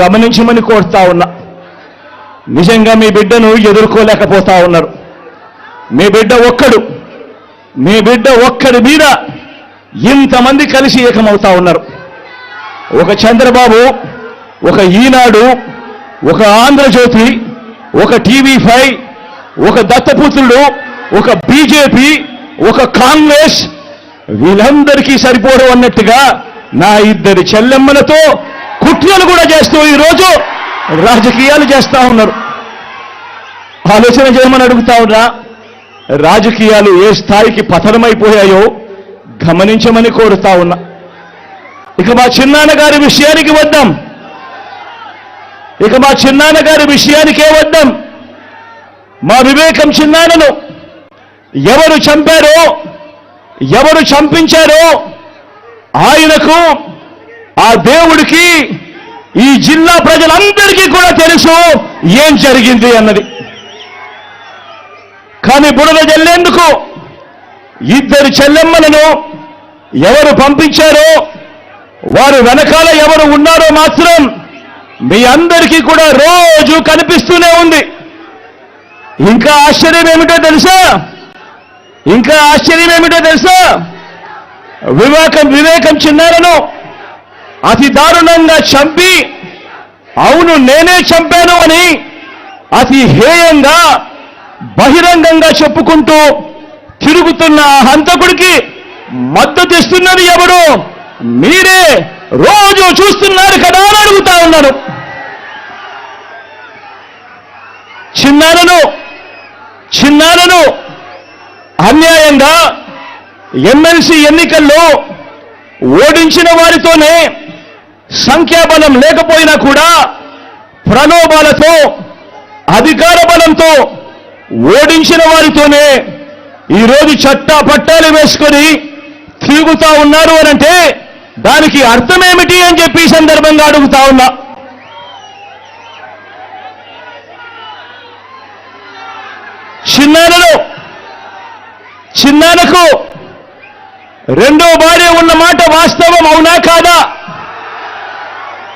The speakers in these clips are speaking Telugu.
గమనించమని కోరుతా ఉన్నా. నిజంగా మీ బిడ్డను ఎదుర్కోలేకపోతా ఉన్నారు. మీ బిడ్డ ఒక్కడు మీ బిడ్డ ఒక్కడి మీద ఇంతమంది కలిసి ఏకమవుతా ఉన్నారు. ఒక చంద్రబాబు ఒక ఈనాడు ఒక ఆంధ్రజ్యోతి ఒక టీవీ ఫైవ్ ఒక దత్తపుత్రుడు ఒక బీజేపీ ఒక కాంగ్రెస్ వీళ్ళందరికీ సరిపోవడం అన్నట్టుగా నా ఇద్దరి చెల్లెమ్మలతో కుట్రలు కూడా చేస్తూ ఈరోజు రాజకీయాలు చేస్తా ఉన్నారు. ఆలోచన చేయమని అడుగుతా ఉన్నా రాజకీయాలు ఏ స్థాయికి పతనమైపోయాయో గమనించమని కోరుతా ఉన్నా. ఇక మా చిన్నాన్న గారి విషయానికి వద్దాం. ఇక మా చిన్నాన్నగారి విషయానికే వద్దాం. మా వివేకం చిన్నాన్నను ఎవరు చంపారో ఎవరు చంపించారో ఆయనకు ఆ దేవుడికి ఈ జిల్లా ప్రజలందరికీ కూడా తెలుసు ఏం జరిగింది అన్నది. కానీ బుడద చెల్లేందుకు ఇద్దరు చెల్లెమ్మలను ఎవరు పంపించారో వారు వెనకాల ఎవరు ఉన్నారో మాత్రం మీ అందరికీ కూడా రోజు కనిపిస్తూనే ఉంది. ఇంకా ఆశ్చర్యం ఏమిటో తెలుసా? ఇంకా ఆశ్చర్యం ఏమిటో తెలుసా? వివేకం వివేకం చిన్నారను అతి దారుణంగా చంపి అవును నేనే చంపాను అని అతి హేయంగా బహిరంగంగా చెప్పుకుంటూ తిరుగుతున్న ఆ హంతకుడికి మద్దతు ఇస్తున్నది ఎవడు? మీరే. రోజు చూస్తున్నారు కదా అని అడుగుతా ఉన్నాను. చిన్నారను చిన్నారను అన్యాయంగా ఎమ్మెల్సీ ఎన్నికల్లో ఓడించిన వారితోనే సంఖ్యాబలం లేకపోయినా కూడా ప్రలోభాలతో అధికార బలంతో ఓడించిన వారితోనే ఈరోజు చట్టా పట్టాలు వేసుకొని తిరుగుతా ఉన్నారు అనంటే దానికి అర్థమేమిటి అని చెప్పి సందర్భంగా అడుగుతా ఉన్నా. చిన్నానలో చిన్నానకు రెండో భార్య ఉన్న మాట వాస్తవం అవునా కాదా?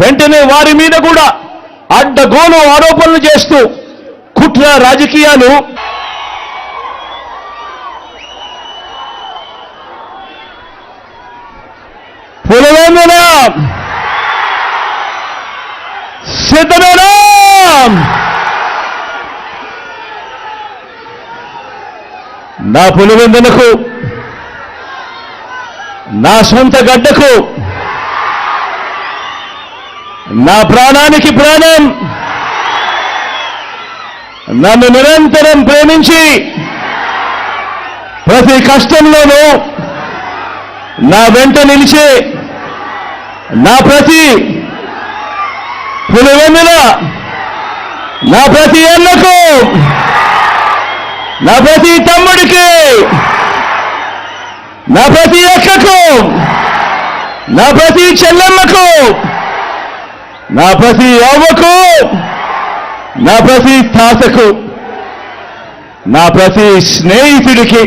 వెంటనే వారి మీద కూడా అడ్డగోలు ఆరోపణలు చేస్తూ కుట్ర రాజకీయాలు పులవేంద్ర సిద్ధమేనా? నా పులివెందులకు నా సొంత గడ్డకు నా ప్రాణానికి ప్రాణం. నన్ను నిరంతరం ప్రేమించి ప్రతి కష్టంలోనూ నా వెంట నిలిచే నా ప్రతి పులివెన్నెల నా ప్రతి అన్నకు నా ప్రతి తమ్ముడికి నా ప్రతి అక్కకు నా ప్రతి చెల్లెమ్మకు నా ప్రతి అవ్వకు నా ప్రతి తాతకు నా ప్రతి స్నేహితుడికి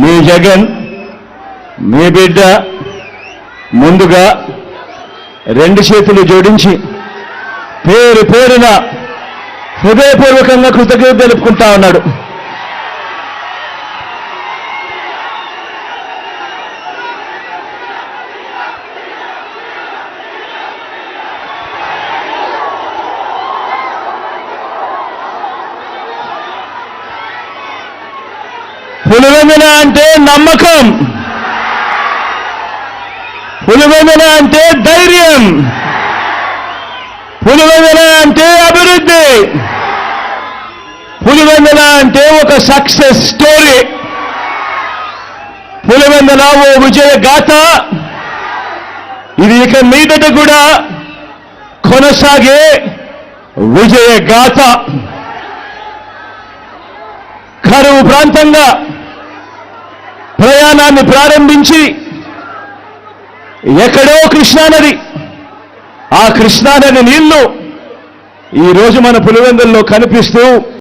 మీ జగన్ మీ బిడ్డ ముందుగా రెండు చేతులు జోడించి పేరు పేరున హృదయపూర్వకంగా కృతజ్ఞత తెలుపుకుంటా ఉన్నాడు. పులివెందున అంటే నమ్మకం. పులివెందున అంటే ధైర్యం. పులివెందున అంటే అభివృద్ధి. పులివెందుల అంటే ఒక సక్సెస్ స్టోరీ. పులివెందుల ఓ విజయ గాథ. ఇది ఇక మీదట కూడా కొనసాగే విజయ గాథ. కరువు ప్రాంతంగా ప్రయాణాన్ని ప్రారంభించి ఎక్కడో కృష్ణానది. ఆ కృష్ణానది నీళ్ళు ఈ రోజు మన పులివెందుల్లో కనిపిస్తూ